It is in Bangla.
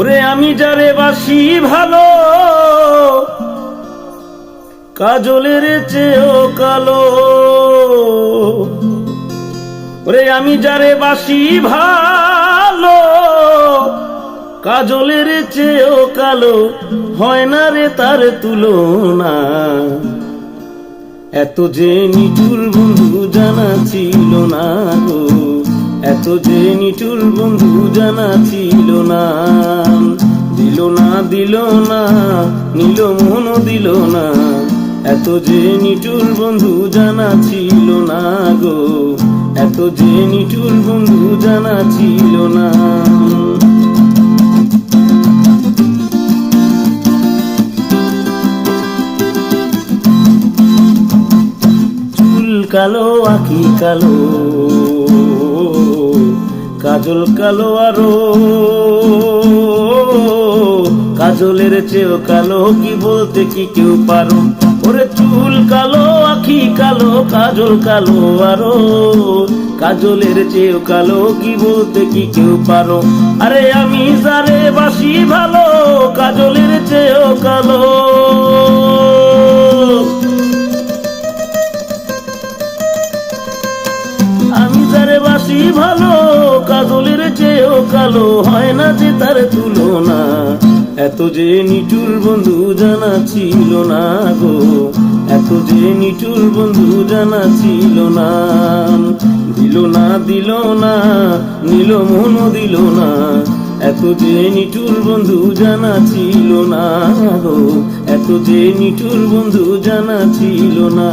ওরে আমি যারে বাসি ভালো, কাজলের চেয়েও কালো। ওরে আমি যারে বাসি ভালো, কাজলের চেয়েও কালো, হয় না রে তার তুলনা। এত যে নিঠুর বন্ধু জানা ছিল না গো। এত যে নিঠুর বন্ধু জানা ছিল না। দিল না দিল না, নিল মন, দিল না। এত যে নিঠুর বন্ধু জানা ছিল না গো। এত যে নিঠুর বন্ধু জানা ছিল না। কালো আখি কালো। কাজল কালো আরও। কাজলের চেয়েও কালো, কি বলতে কি কেউ পারো? ওরে চুল কালো, আখি কালো, কাজল কালো আরও। কাজলের চেয়েও কালো, কি বলতে কি কেউ পারো? আরে আমি যারে বাসি ভালো, কাজলের চেয়েও বাসি ভালো, কাজলের চেয়েও কালো, হয় না যে তার তুলনা? এত যে নিটুর বন্ধু জানা ছিল না গো, এত যে নিটুর বন্ধু জানা ছিল না। দিল না দিল না, নিল মন দিল না, এত যে নিটুর বন্ধু জানা ছিল না গো, এত যে নিটুর বন্ধু জানা ছিল না।